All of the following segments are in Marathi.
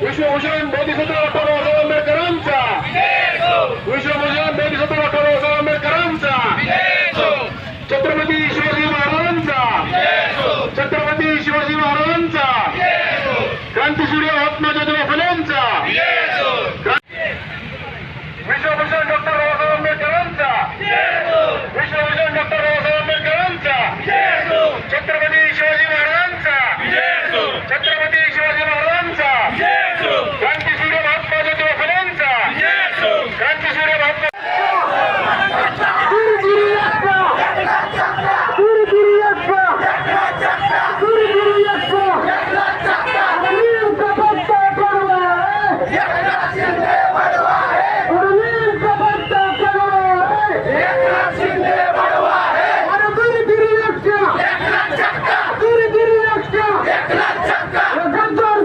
খুশি হুসেন মোদী সতেরো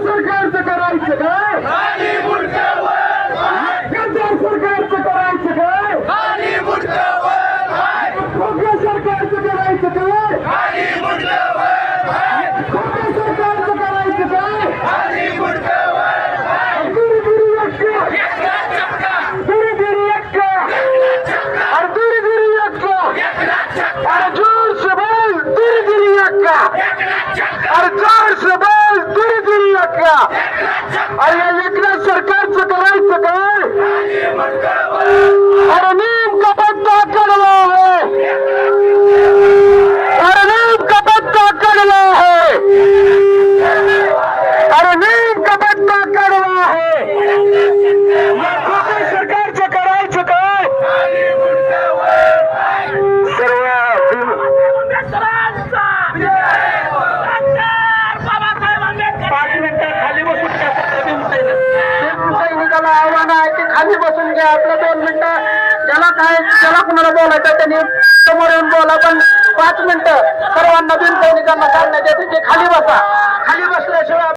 सरकारचं करायचं काय गद्दार सरकारचं करायचं काय खोक्या सरकारचं करायचं काय खोक्या सरकारचं करायचं काय दुरी दुरी अक्का दुरी दुरी अक्का अरे दुरी दुरी अक्का अरे जोर से बोल दुरी दुरी अक्का अरे जोर से बोल दुरी दुरी अक्का अरे या एकनाथ सरकारचं करायचं काय अरे नीम का पत्ता कडवा है अरे नीम का पत्ता कडवा है अरे नीम का पत्ता कडवा है खोटे सरकारचं करायचं काय सर्व पाच मिनिटं खाली बसून घ्या सैनिकाला आव्हान आहे की खाली बसून घ्या आपलं दोन मिनिटं. ज्याला काय ज्याला कुणाला बोलायचं त्यांनी समोर येऊन बोला पण पाच मिनिटं. सर्वांना बिन सैनिकांना काढण्यात येते ते खाली बसा. खाली बसल्याशिवाय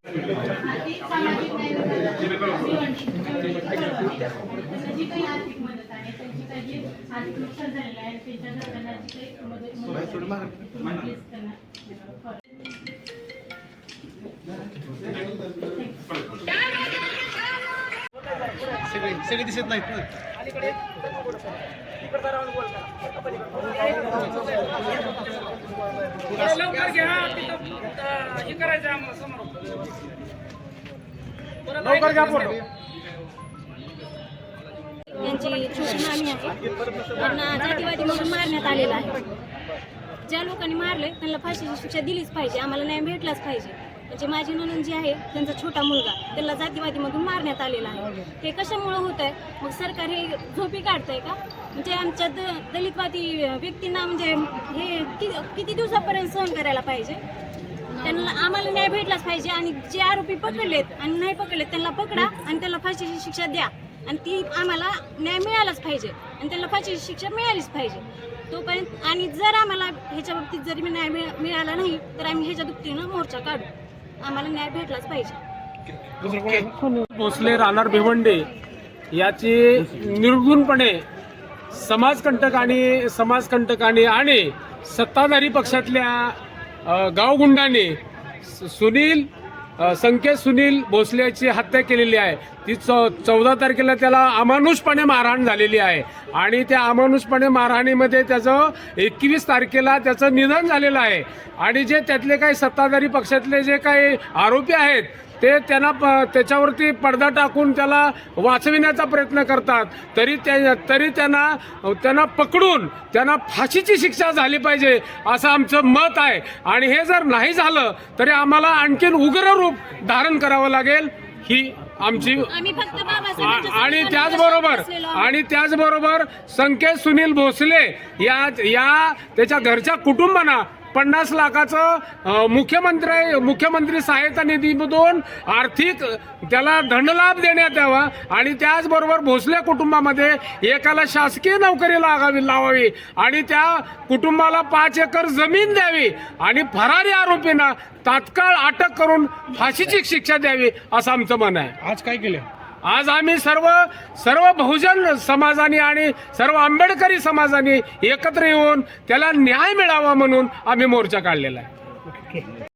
आर्थिक नुकसान झालेलं आहे त्यांच्या सगळे दिसत नाहीत ना. लवकर घ्या तिथं अं, हे करायचं आहे आम्हाला समोर. लवकर घ्या फोटो. यांची छोटी मामी आहे. त्यांना जातीवादी म्हणून मारण्यात आलेलं आहे. ज्या लोकांनी मारले त्यांना फाशीची शिक्षा दिलीच पाहिजे. आम्हाला न्याय भेटलाच पाहिजे. म्हणजे माझी ननंद जी आहे त्यांचा छोटा मुलगा त्याला जातीवादीमधून मारण्यात आलेला आहे. हे कशामुळं होत आहे मग सरकार हे झोपी काढतंय का? म्हणजे आमच्या द दलितवादी व्यक्तींना म्हणजे हे कि- किती दिवसापर्यंत सहन करायला पाहिजे? त्यांना आम्हाला न्याय भेटलाच पाहिजे आणि जे आरोपी पकडलेत आणि नाही पकडलेत त्यांना पकडा आणि त्याला फाशीची शिक्षा द्या. आणि ती आम्हाला न्याय मिळालाच पाहिजे आणि त्यांना फाशीची शिक्षा मिळालीच पाहिजे. तोपर्यंत आणि जर आम्हाला ह्याच्या बाबतीत जरी न्याय मिळ- मिळाला नाही तर आम्ही ह्याच्या दुपटीनं मोर्चा काढू. आम्हाला न्याय भेटलाच पाहिजे. भोसले राहणार भिवंडे याची निर्गुणपणे समाजकंटकांनी समाजकंटकांनी आणि सत्ताधारी पक्षातल्या गावगुंडाने गावगुंडांनी सुनील संकेत सुनील भोसलेची हत्या केलेली आहे. ती चौ चौदा तारखेला त्याला अमानुषपणे मारहाण झालेली आहे. आणि त्या अमानुषपणे मारहाणीमध्ये त्याचं एकवीस तारखेला त्याचं निधन झालेलं आहे. आणि जे त्यातले काही सत्ताधारी पक्षातले जे काही आरोपी आहेत ते त्यांना प- त्याच्यावरती पडदा टाकून त्याला वाचविण्याचा प्रयत्न करतात तरी त्या तरी त्यांना त्यांना पकडून त्यांना फाशीची शिक्षा झाली पाहिजे असं आमचं मत आहे आणि हे जर नाही झालं तरी आम्हाला आणखीन उग्र रूप धारण करावं लागेल ही आमची आणि त्याचबरोबर. आणि त्याचबरोबर संकेत सुनील भोसले या या त्याच्या घरच्या कुटुंबांना पन्नास लाखाचं मुख्यमंत्री मुख्यमंत्री सहायता निधीमधून आर्थिक त्याला धनलाभ देण्यात यावा आणि त्याचबरोबर भोसले कुटुंबामध्ये एकाला शासकीय नोकरी लागावी लावावी आणि त्या कुटुंबाला पाच एकर जमीन द्यावी आणि फरारी आरोपींना तात्काळ अटक करून फाशीची शिक्षा द्यावी असं आमचं मन आहे. आज काय केलं? आज आम्ही सर्व सर्व बहुजन समाजाने आणि सर्व आंबेडकरी समाजाने एकत्र येऊन त्याला न्याय मिळावा म्हणून आम्ही मोर्चा काढलेला आहे.